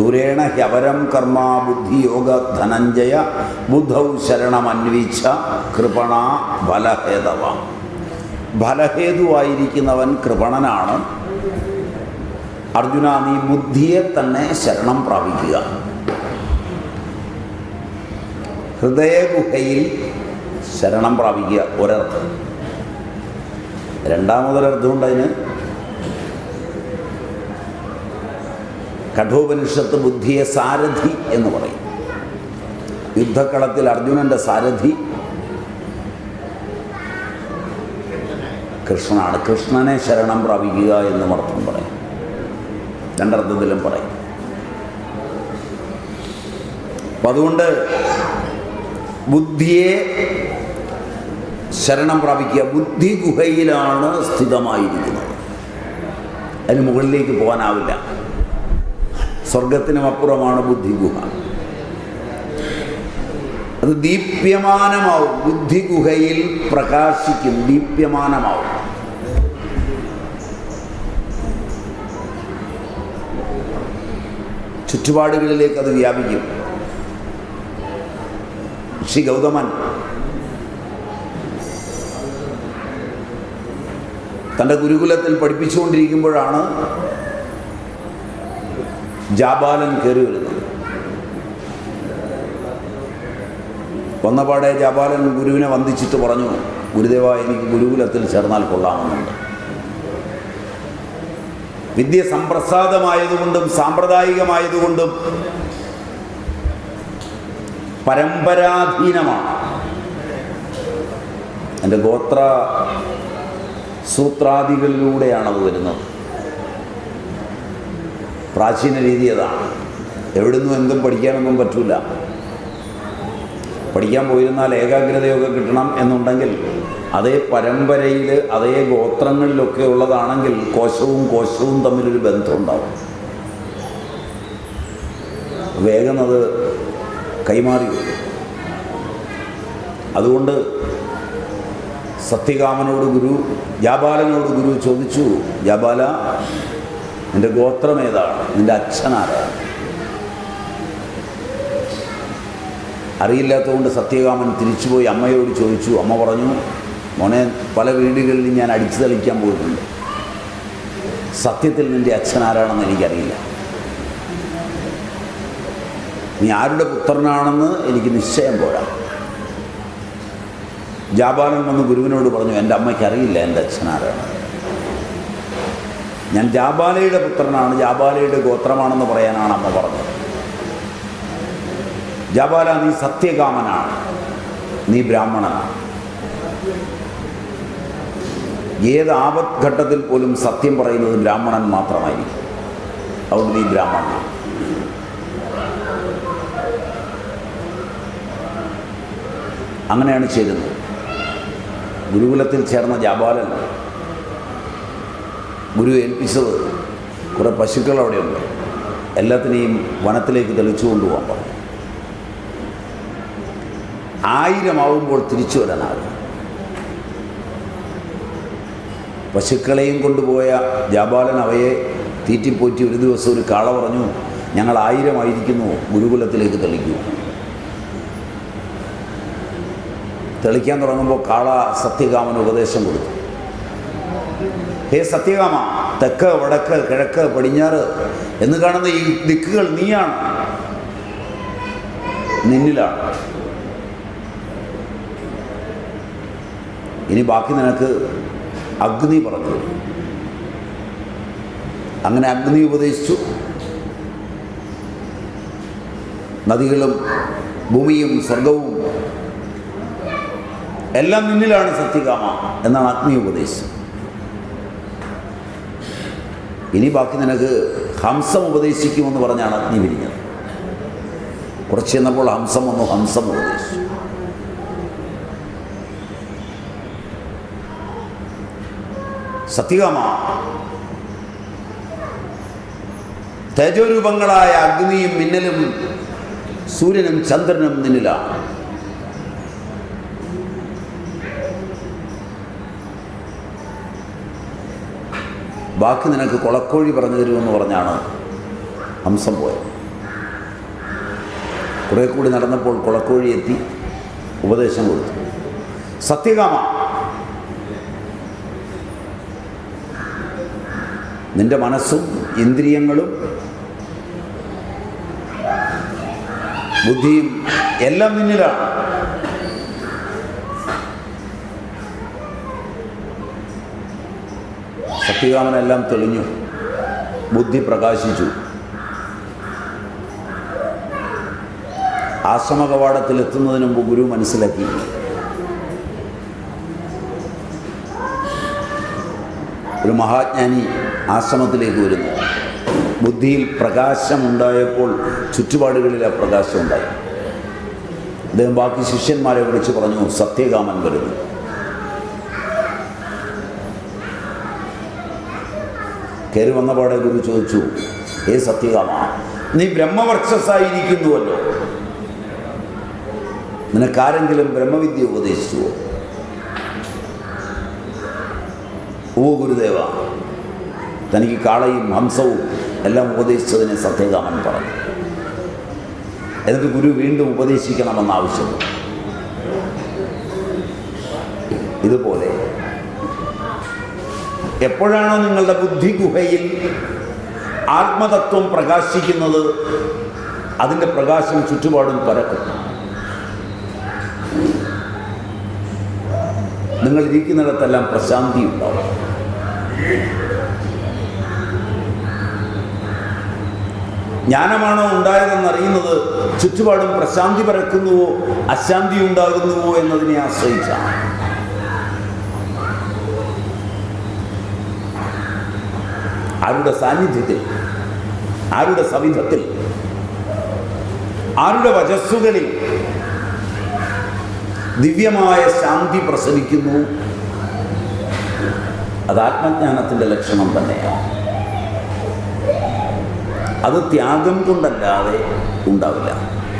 ദൂരേണ ഹ്യവരം കർമ്മ ബുദ്ധിയോഗ ധനഞ്ജയ ബുദ്ധൗ ശരണമന്വിച്ച കൃപണ ഫലഹേതവ ഫലഹേതുവായിരിക്കുന്നവൻ കൃപണനാണ്। അർജുന നീ ബുദ്ധിയെ തന്നെ ശരണം പ്രാപിക്കുക। ഹൃദയഗുഹയിൽ ശരണം പ്രാപിക്കുക ഒരർത്ഥം। രണ്ടാമതൊരർത്ഥമുണ്ട് അതിന് കഠോപനിഷത്ത് ബുദ്ധിയെ സാരഥി എന്ന് പറയും. യുദ്ധക്കളത്തിൽ അർജുനന്റെ സാരഥി. കൃഷ്ണനാണ്. കൃഷ്ണനെ ശരണം പ്രാപിക്കുക എന്ന് അർത്ഥം പറയും. രണ്ടർത്ഥത്തിലും പറയും. അപ്പം അതുകൊണ്ട് ബുദ്ധിയെ ശരണം പ്രാപിക്കുക ബുദ്ധി ഗുഹയിലാണ് സ്ഥിതമായിരിക്കുന്നത്. അതിന് മുകളിലേക്ക് പോകാനാവില്ല. സ്വർഗത്തിനും അപ്പുറമാണ് ബുദ്ധിഗുഹ അത് ദീപ്യമാനമാവും. ബുദ്ധിഗുഹയിൽ പ്രകാശിക്കും ദീപ്യമാനമാവും. ചുറ്റുപാടുകളിലേക്ക് അത് വ്യാപിക്കും. ഋഷി ഗൗതമൻ തന്റെ ഗുരുകുലത്തിൽ പഠിപ്പിച്ചുകൊണ്ടിരിക്കുമ്പോഴാണ് ജാബാലൻ കയറി വരുന്നത് വന്നപാടെ ജാബാലൻ ഗുരുവിനെ വന്ദിച്ചിട്ട് പറഞ്ഞു ഗുരുദേവ എനിക്ക് ഗുരുകുലത്തിൽ ചേർന്നാൽ കൊള്ളാമെന്നുണ്ട്. വിദ്യ സമ്പ്രസാദമായതുകൊണ്ടും സാമ്പ്രദായികമായതുകൊണ്ടും പരമ്പരാധീനമാണ്. എന്റെ ഗോത്ര സൂത്രാദികളിലൂടെയാണത് വരുന്നത്. പ്രാചീന രീതി അതാണ്. എവിടുന്നും എന്തും പഠിക്കാനൊന്നും പറ്റൂല. പഠിക്കാൻ പോയിരുന്നാൽ ഏകാഗ്രതയൊക്കെ കിട്ടണം എന്നുണ്ടെങ്കിൽ അതേ പരമ്പരയിൽ അതേ ഗോത്രങ്ങളിലൊക്കെ ഉള്ളതാണെങ്കിൽ കോശവും കോശവും തമ്മിലൊരു ബന്ധമുണ്ടാവും. വേഗം അത് കൈമാറി അതുകൊണ്ട് സത്യകാമനോട് ഗുരു ജാബാലനോട് ഗുരു ചോദിച്ചു ജാബാല നിന്റെ ഗോത്രം ഏതാണ്? നിന്റെ അച്ഛനാരാണ് അറിയില്ലാത്തതുകൊണ്ട് സത്യകാമൻ തിരിച്ചുപോയി അമ്മയോട് ചോദിച്ചു. അമ്മ പറഞ്ഞു മോനെ പല വീടുകളിലും ഞാൻ അടിച്ചു തളിക്കാൻ പോയിട്ടുണ്ട്. സത്യത്തിൽ നിന്റെ അച്ഛനാരാണെന്ന് എനിക്കറിയില്ല. നീ ആരുടെ പുത്രനാണെന്ന് എനിക്ക് നിശ്ചയം പോരാ. ജാപാലൻ വന്ന് ഗുരുവിനോട് പറഞ്ഞു എന്റെ അമ്മയ്ക്ക് അറിയില്ല എന്റെ അച്ഛനാരാണ് ഞാൻ ജാബാലയുടെ പുത്രനാണ് ജാബാലയുടെ ഗോത്രമാണെന്ന് പറയാനാണ് അമ്മ പറഞ്ഞത്. ജാബാല നീ സത്യകാമനാണ്. നീ ബ്രാഹ്മണനാണ്. ഏത് ആപത്ഘട്ടത്തിൽ പോലും സത്യം പറയുന്നത് ബ്രാഹ്മണൻ മാത്രമായിരിക്കും. അതുകൊണ്ട് നീ ബ്രാഹ്മണനാണ്. അങ്ങനെയാണ് ചേരുന്നത് ഗുരുകുലത്തിൽ ചേർന്ന ജാബാലൻ ഗുരു ഏൽപ്പിച്ചത് കുറേ പശുക്കൾ അവിടെയുണ്ട്. എല്ലാത്തിനെയും വനത്തിലേക്ക് തെളിച്ചു കൊണ്ടുപോകാൻ പറഞ്ഞു. ആയിരമാവുമ്പോൾ തിരിച്ചു വരാനാകും പശുക്കളെയും കൊണ്ടുപോയ ജാബാലൻ അവയെ തീറ്റിപ്പോറ്റി ഒരു ദിവസം ഒരു കാള പറഞ്ഞു ഞങ്ങൾ ആയിരമായിരിക്കുന്നു ഗുരുകുലത്തിലേക്ക് തെളിക്കൂ. തെളിക്കാൻ തുടങ്ങുമ്പോൾ കാള സത്യകാമന് ഉപദേശം കൊടുത്തു. ഹേ സത്യകാമ തെക്ക് വടക്ക് കിഴക്ക് പടിഞ്ഞാറ് എന്ന് കാണുന്ന ഈ ദിക്കുകൾ നീയാണ്. നിന്നിലാണ്. ഇനി ബാക്കി നിനക്ക് അഗ്നി പറഞ്ഞു. അങ്ങനെ അഗ്നി ഉപദേശിച്ചു. നദികളും ഭൂമിയും സ്വർഗവും എല്ലാം നിന്നിലാണ് സത്യകാമ എന്നാണ് അഗ്നി ഉപദേശിച്ചത്. ഇനി ബാക്കി നിനക്ക് ഹംസം ഉപദേശിക്കുമെന്ന് പറഞ്ഞാണ് അഗ്നി പിരിഞ്ഞത് കുറച്ച് ചെന്നപ്പോൾ ഹംസം വന്നു ഹംസം ഉപദേശിച്ചു. സത്യകാമ തേജോരൂപങ്ങളായ അഗ്നിയും മിന്നലും സൂര്യനും ചന്ദ്രനും നിന്നിലാണ്. ബാക്കി നിനക്ക് കുളക്കോഴി പറഞ്ഞു തരുമെന്ന് പറഞ്ഞാണ് ഹംസം പോയത്. കുറേ കൂടി നടന്നപ്പോൾ കുളക്കോഴി എത്തി ഉപദേശം കൊടുത്തു. സത്യകാമ നിന്റെ മനസ്സും ഇന്ദ്രിയങ്ങളും ബുദ്ധിയും എല്ലാം നിന്നിലാണ്. സത്യകാമനെല്ലാം തെളിഞ്ഞു. ബുദ്ധി പ്രകാശിച്ചു. ആശ്രമ എത്തുന്നതിന് മുമ്പ് ഗുരു മനസ്സിലാക്കി. ഒരു മഹാജ്ഞാനി ആശ്രമത്തിലേക്ക് വരുന്നു. ബുദ്ധിയിൽ പ്രകാശമുണ്ടായപ്പോൾ ചുറ്റുപാടുകളിൽ ആ പ്രകാശം ഉണ്ടായി അദ്ദേഹം ബാക്കി ശിഷ്യന്മാരെ വിളിച്ച് പറഞ്ഞു സത്യകാമൻ വരുന്നു. കയറി വന്നപാടെ ഗുരു ചോദിച്ചു ഏ സത്യകാമ നീ ബ്രഹ്മവർക്ഷസായിരിക്കുന്നുവല്ലോ നിനക്കാരെങ്കിലും ബ്രഹ്മവിദ്യ ഉപദേശിച്ചുവോ? ഓ ഗുരുദേവ തനിക്ക് കാളയും ഹംസവും എല്ലാം ഉപദേശിച്ചതിനെ സത്യകാമൻ പറഞ്ഞു. എന്നിട്ട് ഗുരു വീണ്ടും ഉപദേശിക്കണമെന്ന് ആവശ്യപ്പെട്ടു ഇതുപോലെ എപ്പോഴാണോ നിങ്ങളുടെ ബുദ്ധി ഗുഹയിൽ ആത്മതത്വം പ്രകാശിക്കുന്നത് അതിന്റെ പ്രകാശം ചുറ്റുപാടും പരക്കും. നിങ്ങൾ ഇരിക്കുന്നിടത്തെല്ലാം പ്രശാന്തി ഉണ്ടാവും ജ്ഞാനമാണോ ഉണ്ടായതെന്നറിയുന്നത് ചുറ്റുപാടും പ്രശാന്തി പരക്കുന്നുവോ അശാന്തി ഉണ്ടാകുന്നുവോ എന്നതിനെ ആശ്രയിച്ചാണ്. ആരുടെ സാന്നിധ്യത്തിൽ? ആരുടെ സവിധത്തിൽ? ആരുടെ വചസ്സുകളിൽ? ദിവ്യമായ ശാന്തി പ്രസവിക്കുന്നു. അത് ആത്മജ്ഞാനത്തിന്റെ ലക്ഷണം തന്നെയാണ്. അത് ത്യാഗം കൊണ്ടല്ലാതെ ഉണ്ടാവില്ല.